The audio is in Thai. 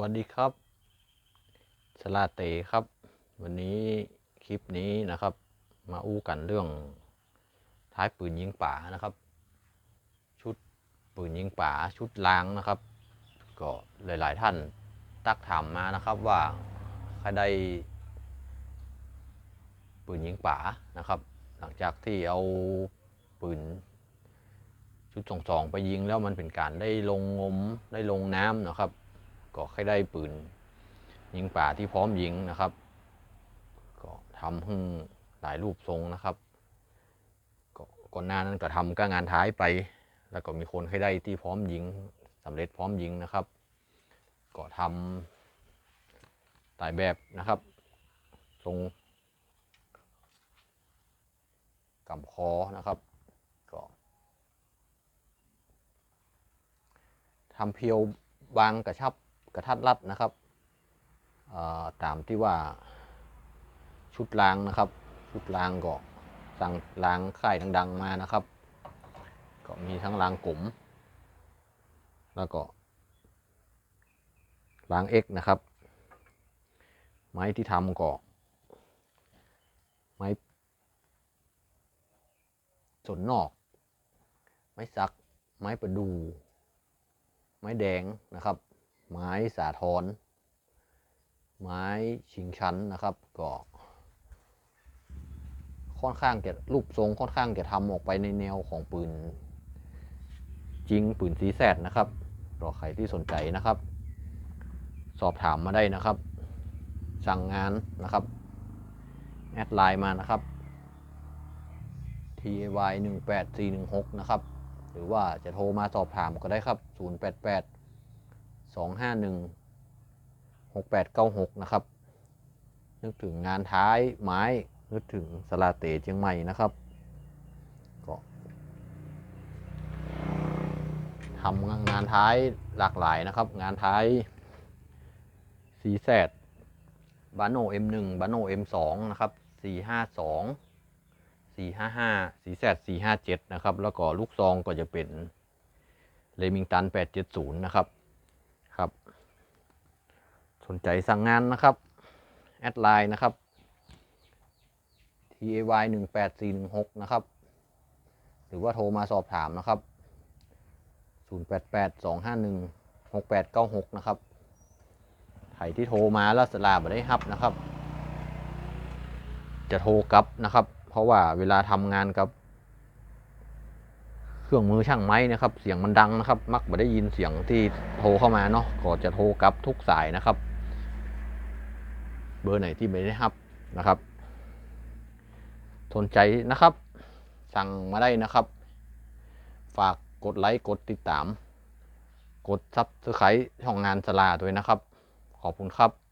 วัสดีครับ สลาเตครับ วันนี้คลิปนี้นะครับ มาอู้กันเรื่องท้ายปืนยิงป่านะครับ ชุดปืนยิงป่าชุดล้างนะครับ ก็หลาย ๆ ท่านตักถามมานะครับว่าใครได้ปืนยิงป่านะครับ หลังจากที่เอาปืนชุดสองสองไปยิงแล้วมันเป็นการได้ลงงมได้ลงน้ำนะครับ ก็ให้ได้ปืน ยิงป่าที่พร้อมยิงนะครับ ก็ทำให้หลายรูปทรงนะครับก็ก่อนหน้านั้นก็ทำก็งานท้ายไป แล้วก็มีคนให้ได้ที่พร้อมยิงสำเร็จพร้อมยิงนะครับ ก็ทำตายแบบนะครับ ทรงกำคอนะครับก็ทำเพียวบางกระชับ กระทัดรัดนะครับตามที่ว่าชุดรางนะครับ ชุดรางก็สั่งรางค่ายดัง ๆ มานะครับ ก็มีทั้งรางกลุ่มแล้วก็รางเอ็กนะครับ ไม้ที่ทำก็ไม้สนนอก ไม้สัก ไม้ประดู ไม้แดงนะครับ ไม้สาทรไม้ชิงชั้นนะครับก็ค่อนข้างจะรูปทรงค่อนข้างจะทำออกไปในแนวของปืน จริงปืนสีแซดนะครับรอใครที่สนใจนะครับ สอบถามมาได้นะครับ สั่งงานนะครับแอดไลน์มานะครับ ty 1 8 4 1 6นะครับ หรือว่าจะโทรมาสอบถามก็ได้ครับ 088 251 6896 นะครับ นึกถึงงานท้ายไม้ นึกถึงสลาเตเชียงใหม่นะครับก็ทำงานท้ายหลากหลายนะครับ งานท้ายสีแซดบาโน M1 บาโน M2 นะครับ 452 455สีแซด457 นะครับ แล้วก็ลูกซองก็จะเป็นเลมิงตัน 870 นะครับ สนใจสั่งงานนะครับ แอดไลน์นะครับ tay 1 8 4 1 6นะครับ หรือว่าโทรมาสอบถามนะครับ088 251 6896นะครับใครที่โทรมาแล้วสลาบได้ฮับนะครับ จะโทรกลับนะครับ เพราะว่าเวลาทำงานกับ เครื่องมือช่างไม้นะครับ เสียงมันดังนะครับ มักไม่ได้ยินเสียงที่โทรเข้ามาเนาะก็จะโทรกลับทุกสายนะครับ เบอร์ไหนที่ไม่ได้รับนะครับ สนใจนะครับ สั่งมาได้นะครับ ฝากกดไลค์กดติดตาม กดซับสไครต์ช่องงานสลาด้วยนะครับ ขอบคุณครับ